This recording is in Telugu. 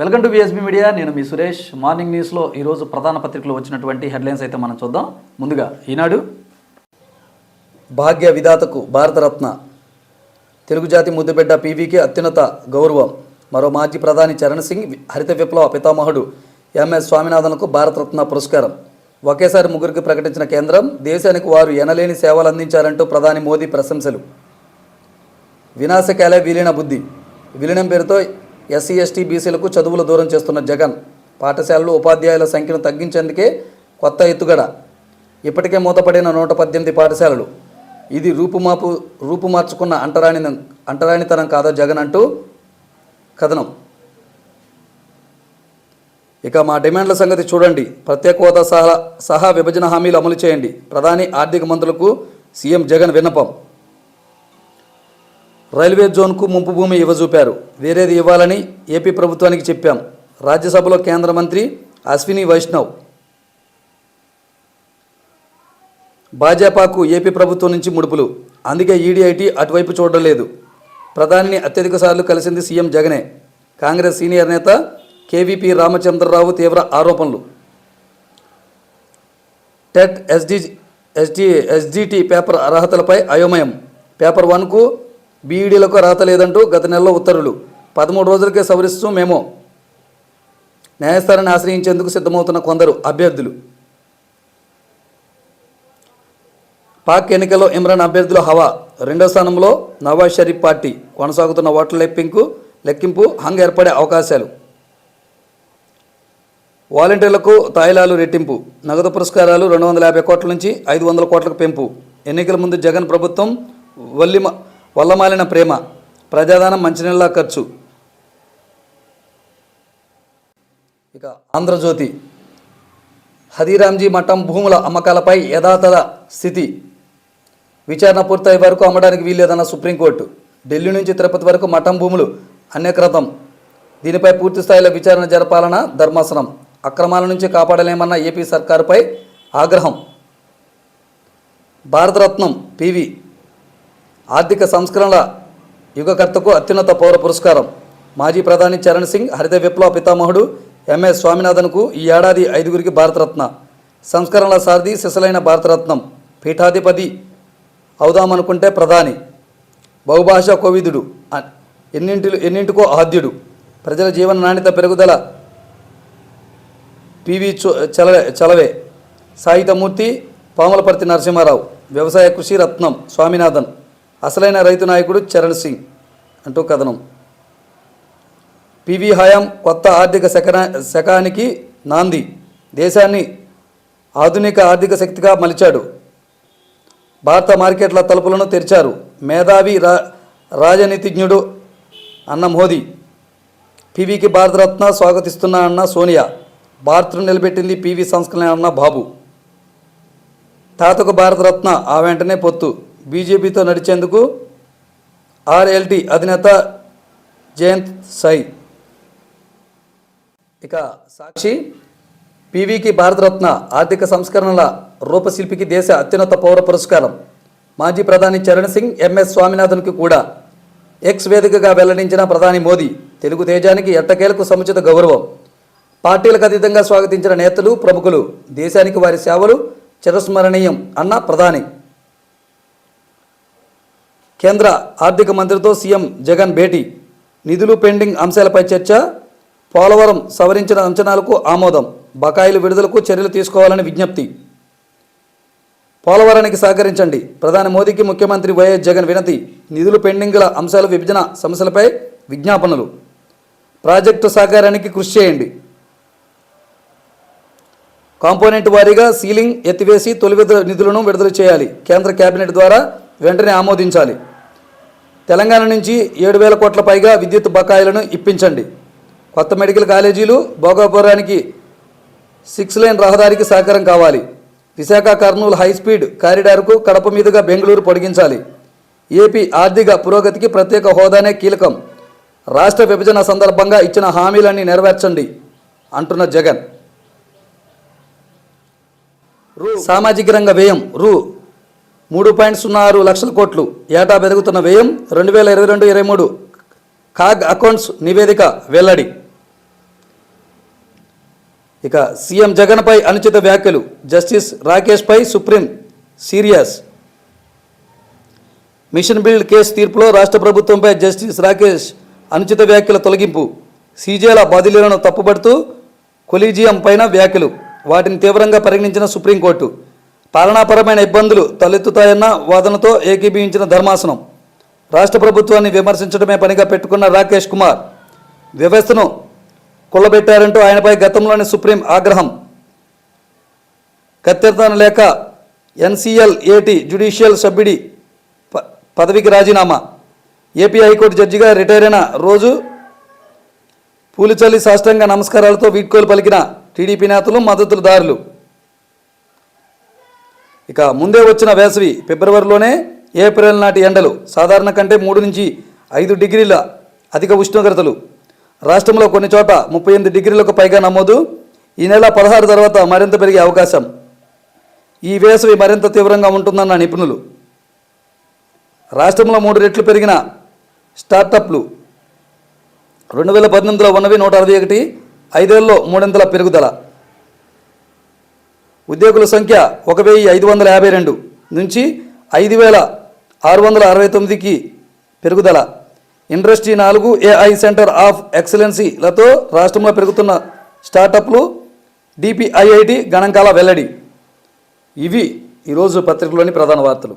వెల్కమ్ టు బిఎస్బీ మీడియా నేను మీ సురేష్. మార్నింగ్ న్యూస్లో ఈరోజు ప్రధాన పత్రికలో వచ్చినటువంటి హెడ్లైన్స్ అయితే మనం చూద్దాం. ముందుగా ఈనాడు భాగ్య విధాతకు భారతరత్న. తెలుగు జాతి ముద్దుబిడ్డ పీవీకి అత్యున్నత గౌరవం. మరో మాజీ ప్రధాని చరణ్ సింగ్ హరిత విప్లవ పితామహుడు ఎంఎస్ స్వామినాథన్కు భారతరత్న పురస్కారం. ఒకేసారి ముగ్గురికి ప్రకటించిన కేంద్రం దేశానికి వారు ఎనలేని సేవలు అందించారంటూ ప్రధాని మోదీ ప్రశంసలు. వినాశకాలే విలీన బుద్ధి. విలీనం పేరుతో ఎస్సీ ఎస్టీ బీసీలకు చదువులు దూరం చేస్తున్న జగన్ పాఠశాలలు ఉపాధ్యాయుల సంఖ్యను తగ్గించేందుకే కొత్త ఎత్తుగడ. ఇప్పటికే మూతపడిన నూట పద్దెనిమిది పాఠశాలలు. ఇది రూపుమాపు రూపు మార్చుకున్న అంటరాని అంటరానితనం కాదా జగన్ అంటూ కథనం. ఇక మా డిమాండ్ల సంగతి చూడండి. ప్రత్యేక హోదా సహా సహా విభజన హామీలు అమలు చేయండి. ప్రధాని ఆర్థిక మంత్రులకు సీఎం జగన్ విన్నపం. రైల్వే జోన్కు ముంపు భూమి ఇవ్వజూపారు. వేరేది ఇవ్వాలని ఏపీ ప్రభుత్వానికి చెప్పాం. రాజ్యసభలో కేంద్ర మంత్రి అశ్విని వైష్ణవ్. భాజపాకు ఏపీ ప్రభుత్వం నుంచి ముడుపులు. అందుకే ఈడీఐటీ అటువైపు చూడలేదు ప్రధానిని అత్యధిక సార్లు కలిసింది సీఎం జగనే. కాంగ్రెస్ సీనియర్ నేత కేవీపీ రామచంద్రరావు తీవ్ర ఆరోపణలు. TET SD SD SDT paper అర్హతలపై అయోమయం. పేపర్ వన్కు బీఈడీలకు అర్హత లేదంటూ గత నెలలో ఉత్తర్వులు. పదమూడు రోజులకే సవరిస్తూ మేము. న్యాయస్థానాన్ని ఆశ్రయించేందుకు సిద్ధమవుతున్న కొందరు అభ్యర్థులు. పాక్ ఎన్నికల్లో ఇమ్రాన్ అభ్యర్థుల హవా రెండో స్థానంలో నవాజ్ షరీఫ్ పార్టీ కొనసాగుతున్న ఓట్ల లెక్కింపు లెక్కింపు హంగ్ ఏర్పడే అవకాశాలు. వాలంటీర్లకు తాయిలాలు రెట్టింపు నగదు పురస్కారాలు రెండు వందల యాభై కోట్ల నుంచి ఐదు వందల కోట్లకు పెంపు. ఎన్నికల ముందు జగన్ ప్రభుత్వం వల్లిమ వల్లమాలిన ప్రేమ ప్రజాదానం మంచినీళ్ళ ఖర్చు. ఇక ఆంధ్రజ్యోతి హదీరాంజీ మఠం భూముల అమ్మకాలపై యథాతథ స్థితి. విచారణ పూర్తయ్యే వరకు అమ్మడానికి వీల్లేదన్న సుప్రీంకోర్టు. ఢిల్లీ నుంచి తిరుపతి వరకు మఠం భూములు అన్యక్రతం. దీనిపై పూర్తి స్థాయిలో విచారణ జరపాలన్న ధర్మాసనం. అక్రమాల నుంచి కాపాడలేమన్న ఏపీ సర్కారుపై ఆగ్రహం. భారతరత్నం పివి ఆర్థిక సంస్కరణల యుగకర్తకు అత్యున్నత పౌర పురస్కారం. మాజీ ప్రధాని చరణ్ సింగ్ హరిత విప్లవ పితామహుడు ఎంఎస్ స్వామినాథన్కు ఈ ఏడాది ఐదుగురికి భారతరత్న. సంస్కరణల సారథి సిసలైన భారతరత్నం. పీఠాధిపతి అవుదామనుకుంటే ప్రధాని. బహుభాషా కోవిదుడు. ఎన్నింటి ఎన్నింటిలో ఎన్నింటికో ఆద్యుడు. ప్రజల జీవన నాణ్యత పెరుగుదల. పివి చొ చలవే చలవే. సాహితమూర్తి పాములపర్తి నరసింహారావు. వ్యవసాయ కృషి రత్నం స్వామినాథన్. అసలైన రైతు నాయకుడు చరణ్ సింగ్ అంటూ కథనం. పివి హయాం కొత్త ఆర్థిక శకన శకానికి నాంది. దేశాన్ని ఆధునిక ఆర్థిక శక్తిగా మలిచాడు. భారత మార్కెట్ల తలుపులను తెరిచారు. మేధావి రా రాజనీతిజ్ఞుడు అన్న మోదీ. పివికి భారతరత్న స్వాగతిస్తున్నా అన్న సోనియా. భారత్ను నిలబెట్టింది పివి సంస్కరణ అన్న బాబు. తాతకు భారతరత్న ఆ వెంటనే పొత్తు. బీజేపీతో నడిచేందుకు ఆర్ఎల్టీ అధినేత జయంత్ సాయి. ఇక సాక్షి పివికి భారతరత్న ఆర్థిక సంస్కరణల రూపశిల్పికి దేశ అత్యున్నత పౌర పురస్కారం. మాజీ ప్రధాని చరణ్ సింగ్ ఎంఎస్ స్వామినాథన్కి కూడా ఎక్స్ వేదికగా వెల్లడించిన ప్రధాని మోదీ తెలుగు తేజానికి ఎట్టకేలకు సముచిత గౌరవం. పార్టీలకు అతీతంగా స్వాగతించిన నేతలు ప్రముఖులు దేశానికి వారి సేవలు చిరస్మరణీయం అన్న ప్రధాని. కేంద్ర ఆర్థిక మంత్రితో సీఎం జగన్ భేటీ. నిధులు పెండింగ్ అంశాలపై చర్చ. పోలవరం సవరించిన అంచనాలకు ఆమోదం. బకాయిలు విడుదలకు చర్యలు తీసుకోవాలని విజ్ఞప్తి. పోలవరానికి సహకరించండి. ప్రధాని మోదీకి ముఖ్యమంత్రి వైఎస్ జగన్ వినతి. నిధులు పెండింగ్ల అంశాల విభజన సమస్యలపై విజ్ఞాపనలు. ప్రాజెక్టు సహకారానికి కృషి చేయండి. కాంపోనెంట్ వారీగా సీలింగ్ ఎత్తివేసి తొలి నిధులను విడుదల చేయాలి. కేంద్ర కేబినెట్ ద్వారా వెంటనే ఆమోదించాలి. తెలంగాణ నుంచి ఏడు వేల కోట్ల పైగా విద్యుత్ బకాయిలను ఇప్పించండి. కొత్త మెడికల్ కాలేజీలు భోగాపురానికి సిక్స్ లైన్ రహదారికి సహకారం కావాలి. విశాఖ కర్నూలు హై స్పీడ్ కారిడార్కు కడప మీదుగా బెంగళూరు పొడిగించాలి. ఏపీ ఆర్థిక పురోగతికి ప్రత్యేక హోదానే కీలకం. రాష్ట్ర విభజన సందర్భంగా ఇచ్చిన హామీలన్నీ నెరవేర్చండి అంటున్న జగన్. సామాజిక రంగ వ్యయం రూ. మూడు పాయింట్ సున్నా ఆరు లక్షల కోట్లు. ఏటా పెరుగుతున్న వ్యయం? రెండు వేల ఇరవై రెండు ఇరవై మూడు. కాగ్ అకౌంట్స్ నివేదిక వెల్లడి. ఇక సీఎం జగన్పై అనుచిత వ్యాఖ్యలు. Justice రాకేష్పై supreme serious. Mission build case తీర్పులో రాష్ట్ర ప్రభుత్వంపై జస్టిస్ రాకేష్ అనుచిత వ్యాఖ్యల తొలగింపు. సీజేల బదిలీలను తప్పుబడుతూ కొలీజియం పైన వ్యాఖ్యలు. వాటిని తీవ్రంగా పరిగణించిన సుప్రీంకోర్టు. పాలనాపరమైన ఇబ్బందులు తలెత్తుతాయన్న వాదనతో ఏకీభవించిన ధర్మాసనం. రాష్ట్ర ప్రభుత్వాన్ని విమర్శించడమే పనిగా పెట్టుకున్న రాకేష్ కుమార్ వ్యవస్థను కొల్లబెట్టారంటూ ఆయనపై గతంలోని సుప్రీం ఆగ్రహం. కత్తెరతన లేక ఎన్సీఎల్ ఏటి జ్యుడిషియల్ సభ్యుడి ప- పదవికి రాజీనామా. ఏపీ హైకోర్టు జడ్జిగా రిటైర్ అయిన రోజు పూలిచల్లి సాష్టంగా నమస్కారాలతో వీడ్కోలు పలికిన టీడీపీ నేతలు మద్దతుదారులు. ఇక ముందే వచ్చిన వేసవి ఫిబ్రవరిలోనే ఏప్రిల్ నాటి ఎండలు సాధారణ కంటే మూడు నుంచి ఐదు డిగ్రీల అధిక ఉష్ణోగ్రతలు. రాష్ట్రంలో కొన్ని చోట ముప్పై ఎనిమిది డిగ్రీలకు పైగా నమోదు. ఈ నెల పదహారు తర్వాత మరింత పెరిగే అవకాశం. ఈ వేసవి మరింత తీవ్రంగా ఉంటుందన్న నిపుణులు. రాష్ట్రంలో మూడు రెట్లు పెరిగిన స్టార్టప్లు. రెండు వేల పద్దెనిమిదిలో ఉన్నవి నూట అరవై ఒకటి ఐదేళ్ళలో మూడింతల పెరుగుదల. ఉద్యోగుల సంఖ్య ఒక వెయ్యి ఐదు వందల యాభై రెండు నుంచి ఐదు వేల ఆరు వందల అరవై తొమ్మిదికి పెరుగుదల. ఇండస్ట్రీ నాలుగు ఏఐ సెంటర్ ఆఫ్ ఎక్సలెన్సీలతో రాష్ట్రంలో పెరుగుతున్న స్టార్టప్లు డిపిఐఐటి గణాంకాల వెల్లడి. ఇవి ఈరోజు పత్రికలోని ప్రధాన వార్తలు.